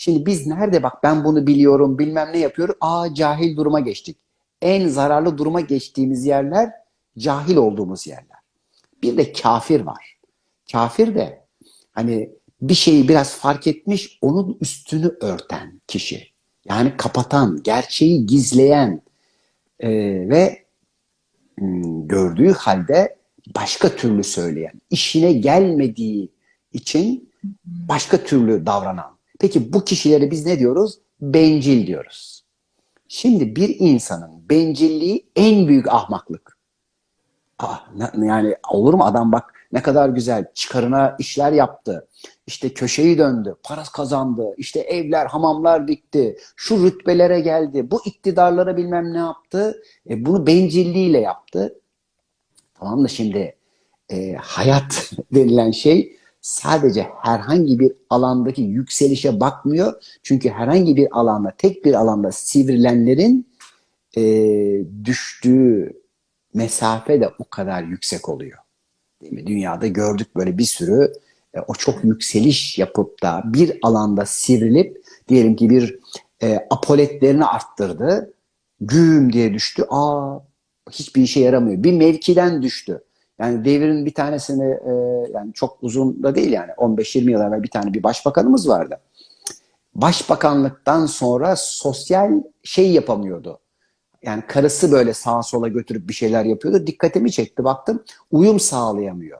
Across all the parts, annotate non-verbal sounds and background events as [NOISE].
Şimdi biz nerede bak ben bunu biliyorum bilmem ne yapıyorum. Aa cahil duruma geçtik. En zararlı duruma geçtiğimiz yerler cahil olduğumuz yerler. Bir de kafir var. Kafir de hani bir şeyi biraz fark etmiş onun üstünü örten kişi. Yani kapatan, gerçeği gizleyen e, ve hmm, gördüğü halde başka türlü söyleyen, işine gelmediği için başka türlü davranan. Peki bu kişilere biz ne diyoruz? Bencil diyoruz. Şimdi bir insanın bencilliği en büyük ahmaklık. Ah, yani olur mu adam bak ne kadar güzel çıkarına işler yaptı. İşte köşeyi döndü, para kazandı, işte evler, hamamlar dikti, şu rütbelere geldi, bu iktidarlara bilmem ne yaptı. E, bunu bencilliğiyle yaptı. Tamam da şimdi e, hayat [LAUGHS] denilen şey sadece herhangi bir alandaki yükselişe bakmıyor. Çünkü herhangi bir alanda, tek bir alanda sivrilenlerin e, düştüğü mesafe de o kadar yüksek oluyor. Değil mi? Dünyada gördük böyle bir sürü e, o çok yükseliş yapıp da bir alanda sivrilip diyelim ki bir e, apoletlerini arttırdı. Güm diye düştü. Aa hiçbir işe yaramıyor. Bir mevkiden düştü. Yani devrin bir tanesini e, yani çok uzun da değil yani 15-20 yıl evvel bir tane bir başbakanımız vardı. Başbakanlıktan sonra sosyal şey yapamıyordu. Yani karısı böyle sağa sola götürüp bir şeyler yapıyordu. Dikkatimi çekti baktım uyum sağlayamıyor.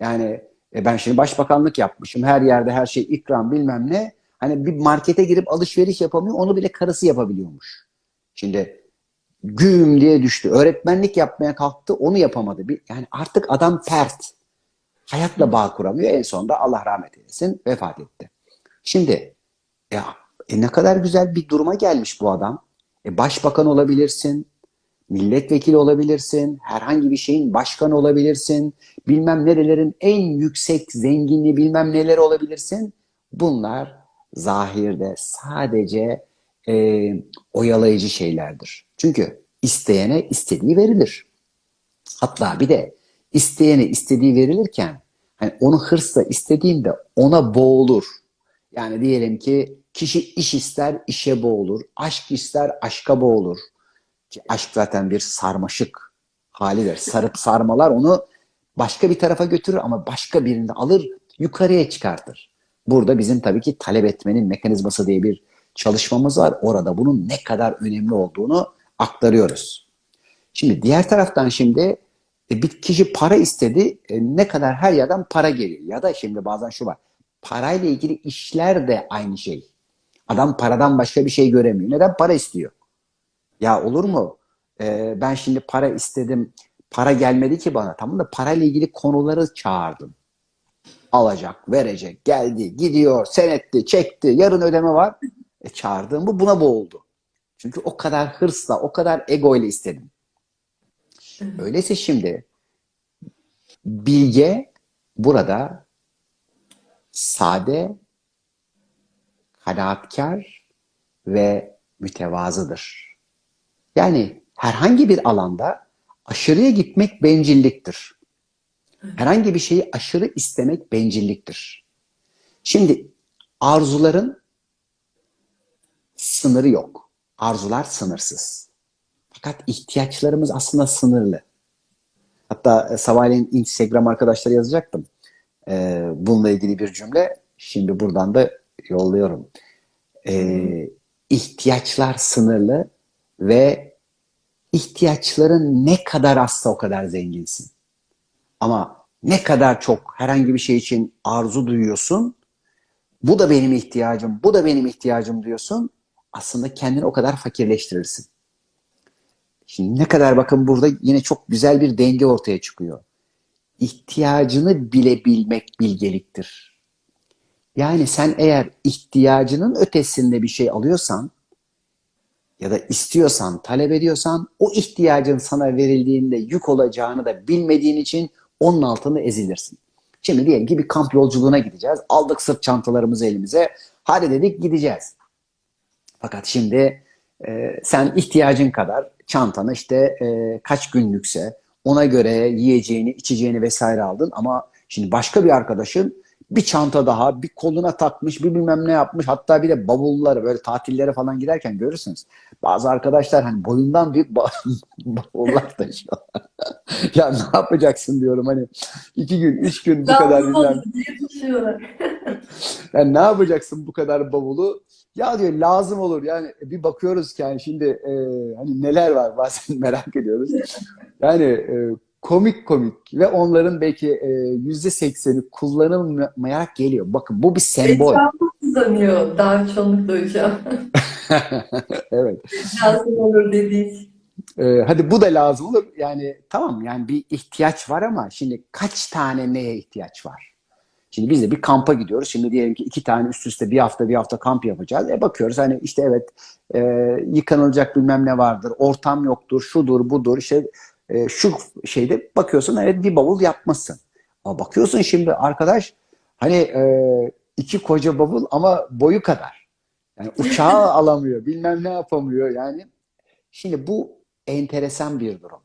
Yani e, ben şimdi başbakanlık yapmışım. Her yerde her şey ikram bilmem ne. Hani bir markete girip alışveriş yapamıyor. Onu bile karısı yapabiliyormuş. Şimdi güm diye düştü. Öğretmenlik yapmaya kalktı. Onu yapamadı. Bir, yani artık adam pert. Hayatla bağ kuramıyor. En sonunda Allah rahmet eylesin vefat etti. Şimdi ya e, ne kadar güzel bir duruma gelmiş bu adam. E, başbakan olabilirsin, milletvekili olabilirsin, herhangi bir şeyin başkanı olabilirsin, bilmem nerelerin en yüksek zenginliği bilmem neler olabilirsin. Bunlar zahirde sadece e, oyalayıcı şeylerdir. Çünkü isteyene istediği verilir. Hatta bir de isteyene istediği verilirken hani onu hırsla istediğinde ona boğulur. Yani diyelim ki kişi iş ister işe boğulur, aşk ister aşka boğulur. Ki aşk zaten bir sarmaşık halidir. Sarıp sarmalar onu başka bir tarafa götürür ama başka birinde alır yukarıya çıkartır. Burada bizim tabii ki talep etmenin mekanizması diye bir çalışmamız var. Orada bunun ne kadar önemli olduğunu aktarıyoruz. Şimdi diğer taraftan şimdi e, bir kişi para istedi. e, ne kadar her yerden para geliyor. Ya da şimdi bazen şu var. Parayla ilgili işler de aynı şey. Adam paradan başka bir şey göremiyor. Neden? Para istiyor. Ya olur mu? E, ben şimdi para istedim. Para gelmedi ki bana. Tamam da parayla ilgili konuları çağırdım. Alacak, verecek, geldi, gidiyor, senetti, çekti, yarın ödeme var. E, çağırdığım bu buna boğuldu. Çünkü o kadar hırsla, o kadar ego ile istedim. Öyleyse şimdi bilge burada sade, kanaatkar ve mütevazıdır. Yani herhangi bir alanda aşırıya gitmek bencilliktir. Herhangi bir şeyi aşırı istemek bencilliktir. Şimdi arzuların sınırı yok. Arzular sınırsız. Fakat ihtiyaçlarımız aslında sınırlı. Hatta e, sabahleyin Instagram arkadaşlara yazacaktım. Ee, bununla ilgili bir cümle. Şimdi buradan da yolluyorum. Ee, ihtiyaçlar sınırlı ve ihtiyaçların ne kadar azsa o kadar zenginsin. Ama ne kadar çok herhangi bir şey için arzu duyuyorsun, bu da benim ihtiyacım, bu da benim ihtiyacım diyorsun, aslında kendini o kadar fakirleştirirsin. Şimdi ne kadar bakın burada yine çok güzel bir denge ortaya çıkıyor. İhtiyacını bile bilmek bilgeliktir. Yani sen eğer ihtiyacının ötesinde bir şey alıyorsan ya da istiyorsan, talep ediyorsan o ihtiyacın sana verildiğinde yük olacağını da bilmediğin için onun altında ezilirsin. Şimdi diyelim ki bir kamp yolculuğuna gideceğiz. Aldık sırt çantalarımızı elimize. Hadi dedik gideceğiz. Fakat şimdi e, sen ihtiyacın kadar çantanı işte e, kaç günlükse ona göre yiyeceğini, içeceğini vesaire aldın ama şimdi başka bir arkadaşın Bir çanta daha, bir koluna takmış, bir bilmem ne yapmış. Hatta bir de bavulları böyle tatillere falan giderken görürsünüz. Bazı arkadaşlar hani boyundan büyük ba- [LAUGHS] bavullar taşıyorlar. [LAUGHS] ya ne yapacaksın diyorum hani iki gün, üç gün bu kadar bilmem taşıyorlar. [LAUGHS] yani ne yapacaksın bu kadar bavulu? Ya diyor lazım olur. Yani bir bakıyoruz ki yani şimdi e, hani neler var bazen [LAUGHS] merak ediyoruz. Yani e, komik komik ve onların belki e, yüzde sekseni kullanılmayarak geliyor. Bakın bu bir sembol. Etrafı uzanıyor daha çoğunlukla hocam. [LAUGHS] Evet. Lazım olur dedik. E, hadi bu da lazım olur. Yani tamam yani bir ihtiyaç var ama şimdi kaç tane neye ihtiyaç var? Şimdi biz de bir kampa gidiyoruz. Şimdi diyelim ki iki tane üst üste bir hafta bir hafta kamp yapacağız. E bakıyoruz hani işte evet e, yıkanılacak bilmem ne vardır. Ortam yoktur, şudur budur. İşte e, şu şeyde bakıyorsun evet bir bavul yapmasın. Ama bakıyorsun şimdi arkadaş hani e, iki koca bavul ama boyu kadar. Yani uçağı [LAUGHS] alamıyor, bilmem ne yapamıyor yani. Şimdi bu enteresan bir durum.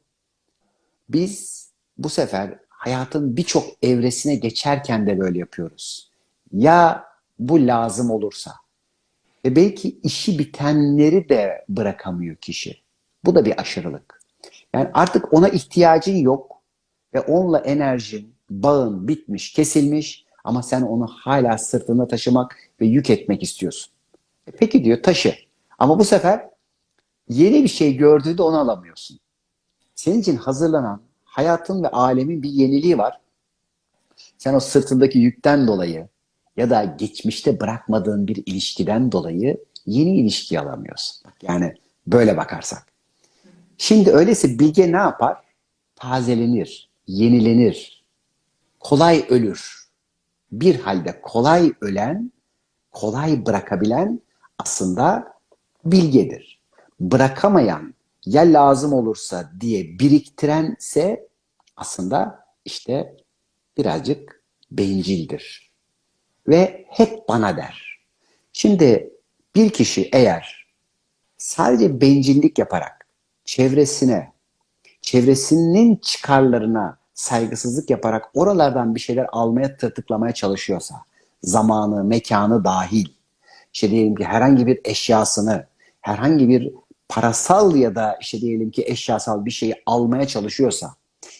Biz bu sefer hayatın birçok evresine geçerken de böyle yapıyoruz. Ya bu lazım olursa? Ve belki işi bitenleri de bırakamıyor kişi. Bu da bir aşırılık. Yani artık ona ihtiyacın yok ve onunla enerjin, bağın bitmiş, kesilmiş ama sen onu hala sırtında taşımak ve yük etmek istiyorsun. E peki diyor taşı. Ama bu sefer yeni bir şey gördüğünde onu alamıyorsun. Senin için hazırlanan hayatın ve alemin bir yeniliği var. Sen o sırtındaki yükten dolayı ya da geçmişte bırakmadığın bir ilişkiden dolayı yeni ilişki alamıyorsun. Yani böyle bakarsak. Şimdi öyleyse bilge ne yapar? Tazelenir, yenilenir, kolay ölür. Bir halde kolay ölen, kolay bırakabilen aslında bilgedir. Bırakamayan, ya lazım olursa diye biriktirense aslında işte birazcık bencildir. Ve hep bana der. Şimdi bir kişi eğer sadece bencillik yaparak çevresine, çevresinin çıkarlarına saygısızlık yaparak oralardan bir şeyler almaya tırtıklamaya çalışıyorsa, zamanı, mekanı dahil, işte diyelim ki herhangi bir eşyasını, herhangi bir parasal ya da işte diyelim ki eşyasal bir şeyi almaya çalışıyorsa,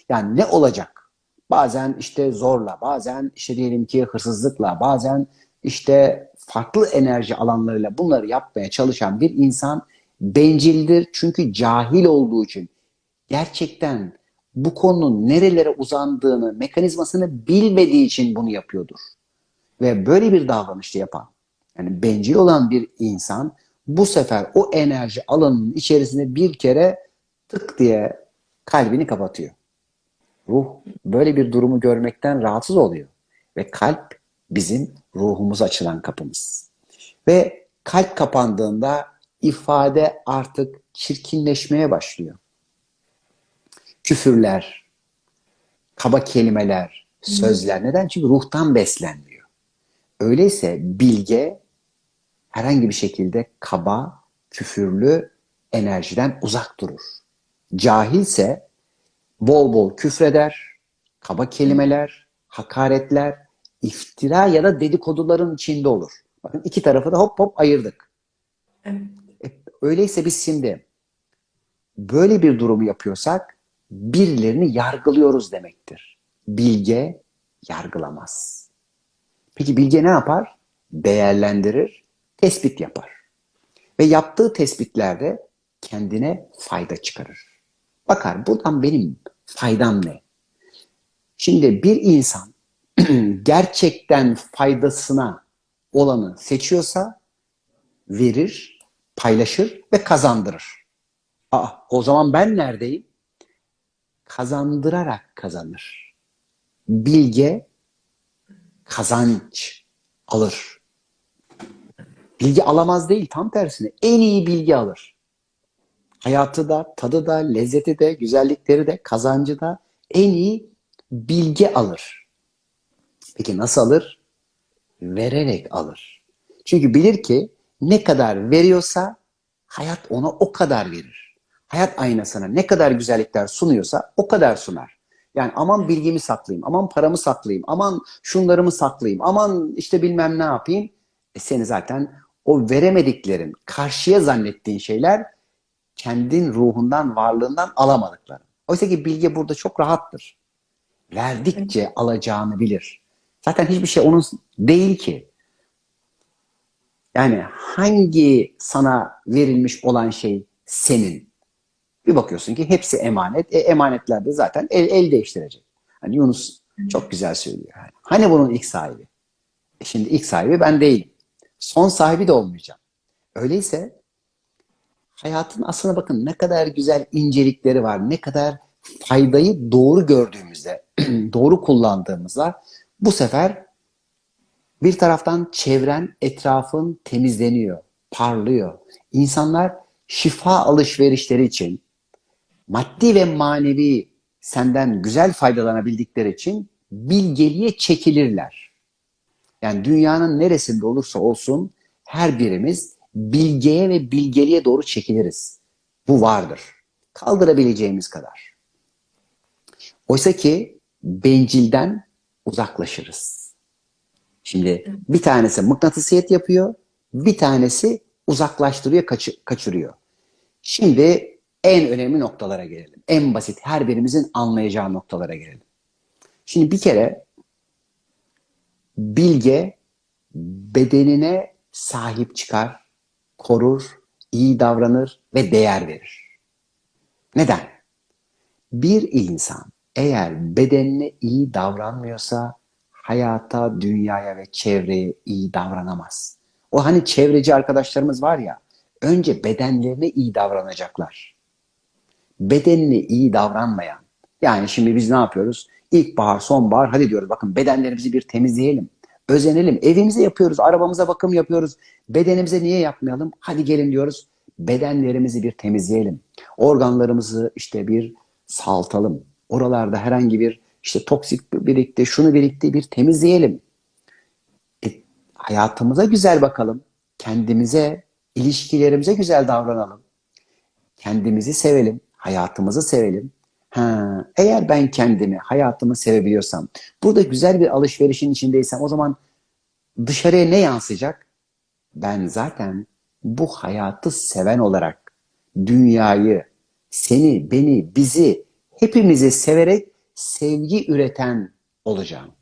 yani ne olacak? Bazen işte zorla, bazen işte diyelim ki hırsızlıkla, bazen işte farklı enerji alanlarıyla bunları yapmaya çalışan bir insan bencildir. Çünkü cahil olduğu için gerçekten bu konunun nerelere uzandığını, mekanizmasını bilmediği için bunu yapıyordur. Ve böyle bir davranışta yapan, yani bencil olan bir insan bu sefer o enerji alanının içerisinde bir kere tık diye kalbini kapatıyor. Ruh böyle bir durumu görmekten rahatsız oluyor. Ve kalp bizim ruhumuz açılan kapımız. Ve kalp kapandığında ifade artık çirkinleşmeye başlıyor. Küfürler, kaba kelimeler, sözler. Neden? Çünkü ruhtan beslenmiyor. Öyleyse bilge herhangi bir şekilde kaba, küfürlü enerjiden uzak durur. Cahilse bol bol küfreder, kaba kelimeler, hakaretler, iftira ya da dedikoduların içinde olur. Bakın iki tarafı da hop hop ayırdık. Evet. E, öyleyse biz şimdi böyle bir durumu yapıyorsak birilerini yargılıyoruz demektir. Bilge yargılamaz. Peki bilge ne yapar? Değerlendirir, tespit yapar. Ve yaptığı tespitlerde kendine fayda çıkarır. Bakar buradan benim faydam ne? Şimdi bir insan [CLEARS THROAT] gerçekten faydasına olanı seçiyorsa verir, paylaşır ve kazandırır. Aa, o zaman ben neredeyim? Kazandırarak kazanır. Bilge kazanç alır. Bilgi alamaz değil, tam tersine en iyi bilgi alır. Hayatı da, tadı da, lezzeti de, güzellikleri de, kazancı da en iyi bilgi alır. Peki nasıl alır? Vererek alır. Çünkü bilir ki ne kadar veriyorsa hayat ona o kadar verir. Hayat aynasına ne kadar güzellikler sunuyorsa o kadar sunar. Yani aman bilgimi saklayayım, aman paramı saklayayım, aman şunlarımı saklayayım, aman işte bilmem ne yapayım. E seni zaten o veremediklerin, karşıya zannettiğin şeyler kendin ruhundan, varlığından alamadıkların. Oysa ki bilge burada çok rahattır. Verdikçe alacağını bilir. Zaten hiçbir şey onun değil ki. Yani hangi sana verilmiş olan şey senin? Bir bakıyorsun ki hepsi emanet. E, emanetler de zaten el, el değiştirecek. Hani Yunus çok güzel söylüyor. Yani. Hani bunun ilk sahibi? E şimdi ilk sahibi ben değilim. Son sahibi de olmayacağım. Öyleyse hayatın aslına bakın ne kadar güzel incelikleri var. Ne kadar faydayı doğru gördüğümüzde, [CLEARS THROAT] doğru kullandığımızda bu sefer bir taraftan çevren, etrafın temizleniyor, parlıyor. İnsanlar şifa alışverişleri için maddi ve manevi senden güzel faydalanabildikleri için bilgeliğe çekilirler. Yani dünyanın neresinde olursa olsun her birimiz bilgeye ve bilgeliğe doğru çekiliriz. Bu vardır. Kaldırabileceğimiz kadar. Oysa ki bencilden uzaklaşırız. Şimdi bir tanesi mıknatısiyet yapıyor, bir tanesi uzaklaştırıyor, kaçı- kaçırıyor. Şimdi en önemli noktalara gelelim. En basit, her birimizin anlayacağı noktalara gelelim. Şimdi bir kere bilge bedenine sahip çıkar, korur, iyi davranır ve değer verir. Neden? Bir insan eğer bedenine iyi davranmıyorsa hayata, dünyaya ve çevreye iyi davranamaz. O hani çevreci arkadaşlarımız var ya, önce bedenlerine iyi davranacaklar. Bedenine iyi davranmayan, yani şimdi biz ne yapıyoruz? İlkbahar, sonbahar, hadi diyoruz bakın bedenlerimizi bir temizleyelim. Özenelim. Evimize yapıyoruz, arabamıza bakım yapıyoruz. Bedenimize niye yapmayalım? Hadi gelin diyoruz. Bedenlerimizi bir temizleyelim. Organlarımızı işte bir saltalım. Oralarda herhangi bir işte toksik birikti, şunu birikti bir temizleyelim. E, hayatımıza güzel bakalım. Kendimize, ilişkilerimize güzel davranalım. Kendimizi sevelim, hayatımızı sevelim. Ha, eğer ben kendimi, hayatımı sevebiliyorsam, burada güzel bir alışverişin içindeysem o zaman dışarıya ne yansıyacak? Ben zaten bu hayatı seven olarak dünyayı, seni, beni, bizi, hepimizi severek sevgi üreten olacağım.